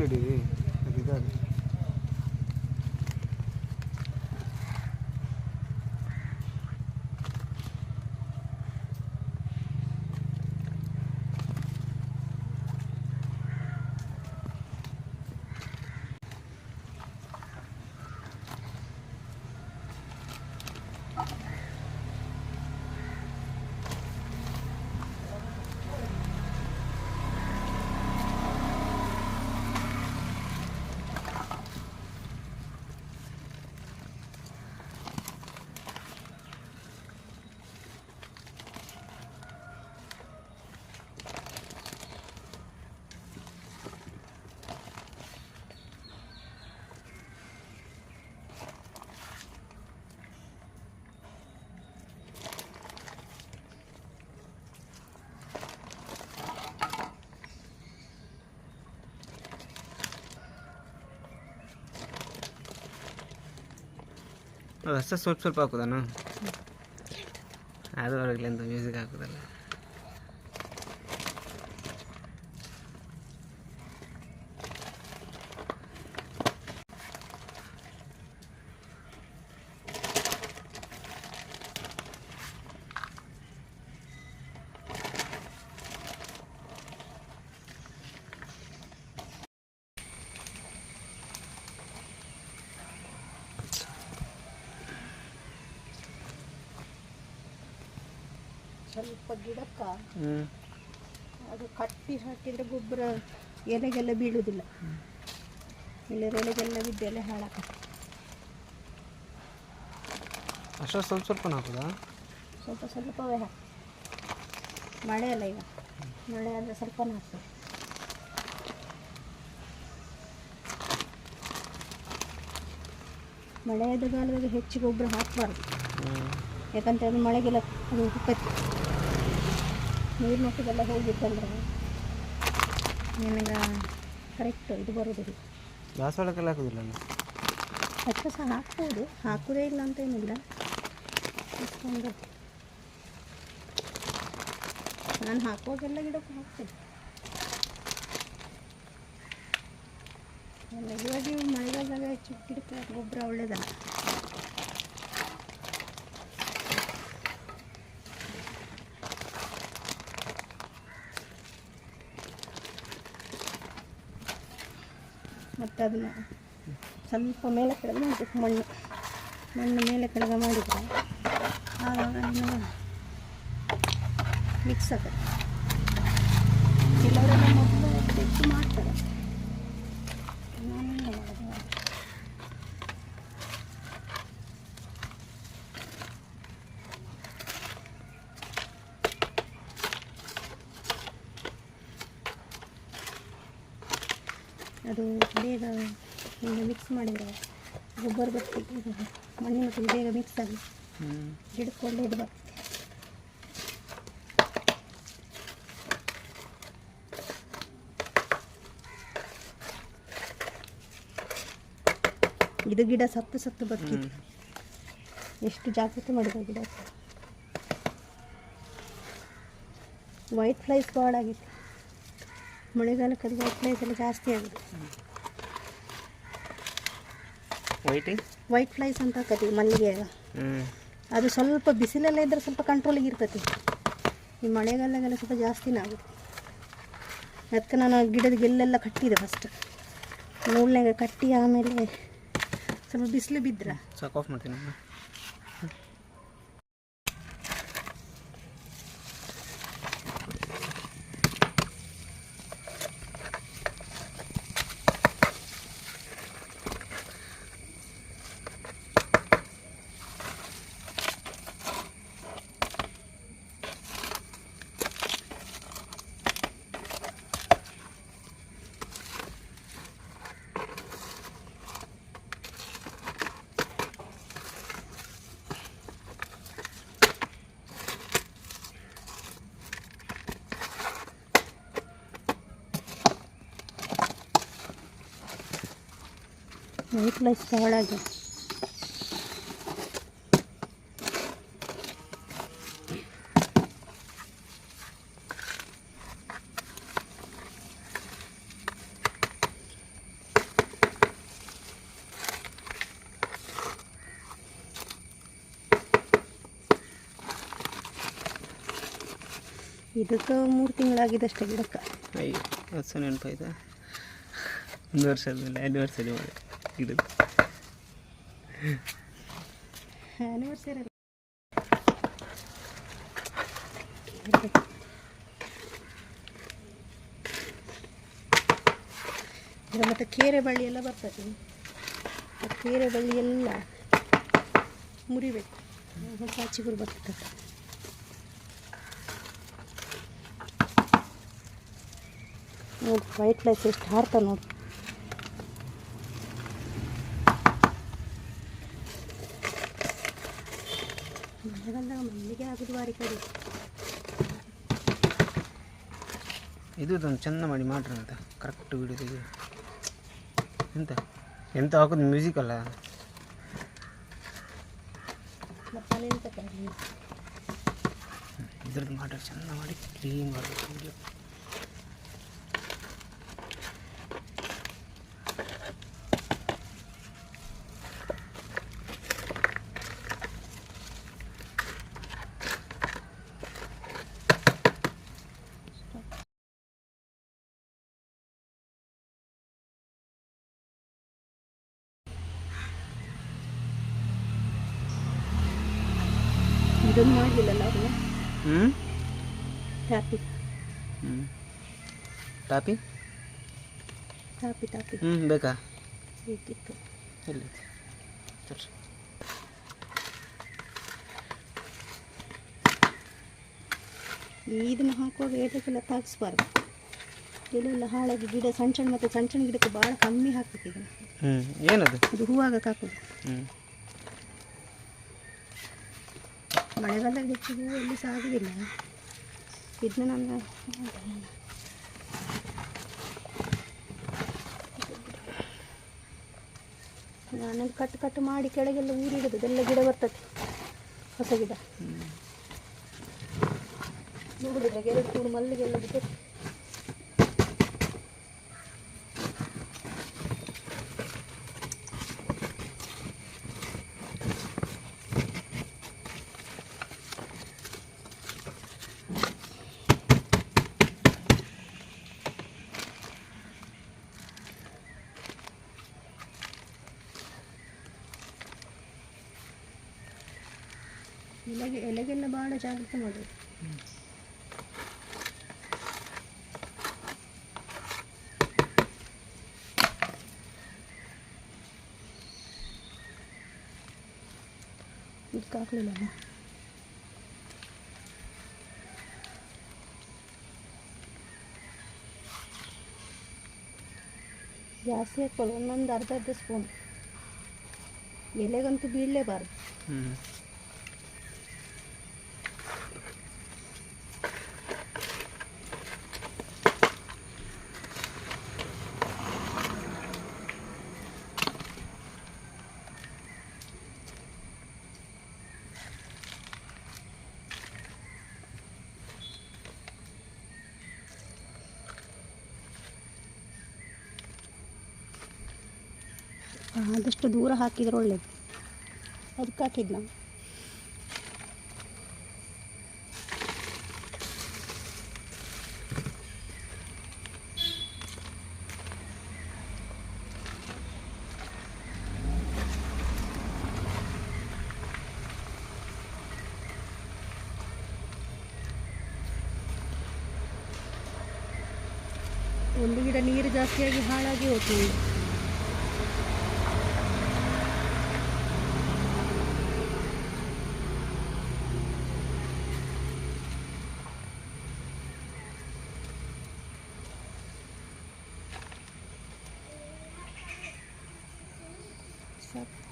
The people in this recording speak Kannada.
கடி ರಸ ಸ್ವಲ್ಪ ಸ್ವಲ್ಪ ಹಾಕೋದಾನು ಅದು ಹೊರಗ್ಲಿಂದ ಮ್ಯೂಸಿಕ್ ಹಾಕೋದಲ್ಲ. ಸ್ವಲ್ಪ ಗಿಡಕ್ಕ. ಅದು ಕಟ್ಟಿ ಹಾಕಿದ್ರೆ ಗೊಬ್ಬರ ಎಲೆಗೆಲ್ಲ ಬೀಳುವುದಿಲ್ಲ ಎಲೆಗೆಲ್ಲ ಬಿದ್ದು ಎಲೆ ಹಾಳಾಕ ಅಷ್ಟು ಸ್ವಲ್ಪ ಸ್ವಲ್ಪ ಹಾಕೋದಾ? ಸ್ವಲ್ಪ ಸ್ವಲ್ಪವೇ ಹಾಕಿ ಮಳೆ ಅಲ್ಲ ಈಗ. ಮಳೆ ಆದರೆ ಸ್ವಲ್ಪ ಹಾಕ್ತದೆ ಮಳೆಯಾದ ಕಾಲದಾಗ ಹೆಚ್ಚು ಗೊಬ್ಬರ ಹಾಕಬಾರ್ದು. ಯಾಕಂತ ಮಳೆಗೆಲ್ಲ ಅದು ನೀರು ಮಟ್ಟದೆಲ್ಲ ಹೋಗಿತ್ತಂದ್ರೆ ನಿಮಗೆ ಕರೆಕ್ಟ್ ಇದು ಬರೋದಿಲ್ಲ. ದಾಸವಾಳಕ್ಕೆಲ್ಲ ಹಾಕೋದಿಲ್ಲ ಅದಕ್ಕೆ ಸಹ ಹಾಕ್ಬೋದು. ಹಾಕೋದೇ ಇಲ್ಲ ಅಂತ ಏನಿಲ್ಲ. ಅಷ್ಟೊಂದು ನಾನು ಹಾಕುವಾಗೆಲ್ಲ ಗಿಡಕ್ಕೆ ಹಾಕ್ತೀನಿ. ಇವಾಗ ಇವು ಮಳೆಗಾಲದಾಗ ಹೆಚ್ಚು ಗಿಡಕ್ಕೆ ಗೊಬ್ಬರ ಒಳ್ಳೇದಲ್ಲ. ಮತ್ತು ಅದನ್ನು ಸ್ವಲ್ಪ ಮೇಲೆ ಕೆಳಗೆ ಮಾಡಬೇಕು, ಮಣ್ಣು. ಮಣ್ಣು ಮೇಲೆ ಕೆಳಗೆ ಮಾಡಿದರೆ ಆವಾಗ ಮಿಕ್ಸ್ ಆಗುತ್ತೆ. ಕೆಲವರೆಲ್ಲ ಮೊದಲು ಹೆಚ್ಚು ಮಾಡ್ತಾರೆ. ಅದು ಬೇಗ ಈಗ ಮಿಕ್ಸ್ ಮಾಡಿದರೆ ಗೊಬ್ಬರ ಬರ್ತಿದ್ದು ಮಣ್ಣಿನ ಜೊತೆ ಬೇಗ ಮಿಕ್ಸ್ ಆಗಿ ಗಿಡಕ್ಕೊಂಡು ಇದು ಬರ್ತದೆ ಇದು ಗಿಡ ಸತ್ತು ಸತ್ತು ಬದುಕಿದೆ. ಎಷ್ಟು ಜಾಗೃತಿ ಮಾಡಿದ ಗಿಡ. ವೈಟ್ ಫ್ಲೈಸ್ ಭಾಳ ಆಗಿತ್ತು ಮಳೆಗಾಲಕ್ಕೆ ಅದು ವೈಟ್ ಫ್ಲೈಸ್ ಎಲ್ಲ ಜಾಸ್ತಿ ಆಗುತ್ತೆ. ವೈಟಿಂಗ್ ವೈಟ್ ಫ್ಲೈಸ್ ಅಂತ ಹಾಕತ್ತೀವಿ ಮಲ್ಲಿಗೆ. ಅದು ಸ್ವಲ್ಪ ಬಿಸಿಲೆಲ್ಲ ಇದ್ದರೆ ಸ್ವಲ್ಪ ಕಂಟ್ರೋಲಿಗೆ ಇರ್ತೈತಿ ಈ ಮಳೆಗಾಲದಾಗೆಲ್ಲ ಸ್ವಲ್ಪ ಜಾಸ್ತಿನೇ ಆಗುತ್ತೆ. ಅದಕ್ಕೆ ನಾನು ಗಿಡದ ಗೆಲ್ಲೆಲ್ಲ ಕಟ್ಟಿದೆ ಫಸ್ಟ್ ನೂಲ್ನಾಗ ಕಟ್ಟಿ ಆಮೇಲೆ ಸ್ವಲ್ಪ ಬಿಸಿಲು ಬಿದ್ದರೆ ಸಾಕು ಆಫ್ ಮಾಡ್ತೀನಿ. ವೆಯ್ಟ್ಲೆಸ್ ಇದು ಇದಕ್ಕೆ ಮೂರು ತಿಂಗಳಾಗಿದೆ ಅಷ್ಟೇ ಗಿಡಕ್ಕೆ. ಅಯ್ಯೋ ಅದು ನೆನಪಾಯ್ತಾ? ಒಂದು ವರ್ಷ ಎರಡು ವರ್ಷದಲ್ಲಿ ಮಾಡಿ ಮತ್ತು ಕೇರೆ ಬಳ್ಳಿ ಎಲ್ಲ ಬರ್ತದೆ ಆ ಕೇರೆ ಬಳ್ಳಿ ಎಲ್ಲ ಮುರಿಬೇಕು ಹೊಸ ಚಿಗುರು ಬರ್ತದೆ ನೋಡಿ ವೈಟ್ ಲೈಸ್ ಎಷ್ಟು ಹಾರ್ತಾ ನೋಡಿ ಮಳೆಗಾಲದಾಗ ಮಲ್ಲಿಗೆ ಆಗೋದು ಬಾರಿ ಕಡಿ. ಇದು ಒಂದು ಚೆಂದ ಮಾಡಿ ಮಾಡ್ರಿ ಅಂತ ಕರೆಕ್ಟ್ ವಿಡಿಯೋ ಎಂತ? ಎಂತ ಹಾಕೋದು ಮ್ಯೂಸಿಕ್ ಅಲ್ಲ ಇದ್ರದ್ದು ಮಾಡ್ರಿ ಚೆಂದ ಮಾಡಿ ಕ್ಲೀನ್ ಮಾಡಬೇಕು ವಿಡಿಯೋ ಇದನ್ನು ಮಾಡಲಿಲ್ಲಲ್ಲ ಅವರು ಹ್ಞೂ ಟ್ಯಾಪಿ ಹ್ಞೂ ಟಾಪಿ? ತಾಪಿ ತಾಪಿ ಹ್ಞೂ ಬೇಕಾ? ಬೇಕಿತ್ತು. ಇಲ್ಲ. ಇದನ್ನು ಹಾಕುವಾಗ ಏಟಕ್ಕೆಲ್ಲ ತಾಗಿಸ್ಬಾರ್ದು? ಎಲ್ಲೆಲ್ಲ ಹಾಳಾಗಿ ಗಿಡ ಸಣ್ಣ ಸಣ್ಣ ಮತ್ತು ಸಣ್ಣ ಸಣ್ಣ ಗಿಡಕ್ಕೆ ಭಾಳ ಕಮ್ಮಿ ಹಾಕ್ಬೇಕು ಇದನ್ನು. ಹ್ಞೂ ಏನದು? ಅದು ಹೂವಾಗಕ್ಕೆ ಹಾಕೋದು ಹ್ಞೂ ಮಳೆಗಾಲದಾಗ ಹೆಚ್ಚಿಗೆ ಸಹ ಆಗೋದಿಲ್ಲ ಇದನ್ನ ನಾನು ನಾನು ಕಟ್ ಕಟ್ ಮಾಡಿ ಕೆಳಗೆಲ್ಲ ಊರಿಡೋದು ಎಲ್ಲ ಗಿಡ ಬರ್ತದೆ, ಹೊಸ ಗಿಡ. ನೋಡಿದ್ರೆ ಎರಡು ಮೂರು ಮಲ್ಲಿಗೆಲ್ಲ ಬಿಟ್ಟು ಎಲೆಗೆ ಎಲೆಗೆಲ್ಲ ಭಾಳ ಜಾಗ್ರತೆ ಮಾಡೋದು ಇದಕ್ಕೆ ಹಾಕ್ಲಿಲ್ಲ ಜಾಸ್ತಿ ಹಾಕ್ಕೊಳ್ಳಿ ಒಂದೊಂದು ಅರ್ಧ ಅರ್ಧ ಸ್ಪೂನ್. ಎಲೆಗಂತೂ ಬೀಳಲೇಬಾರ್ದು. ಆದಷ್ಟು ದೂರ ಹಾಕಿದ್ರೆ ಒಳ್ಳೇದು. ಅದಕ್ಕೆ ಹಾಕಿದ್ದು ನಾವು ಒಂದು ಗಿಡ ನೀರು ಜಾಸ್ತಿಯಾಗಿ ಹಾಳಾಗಿ ಹೋಗ್ತದೆ. ಸಾಕು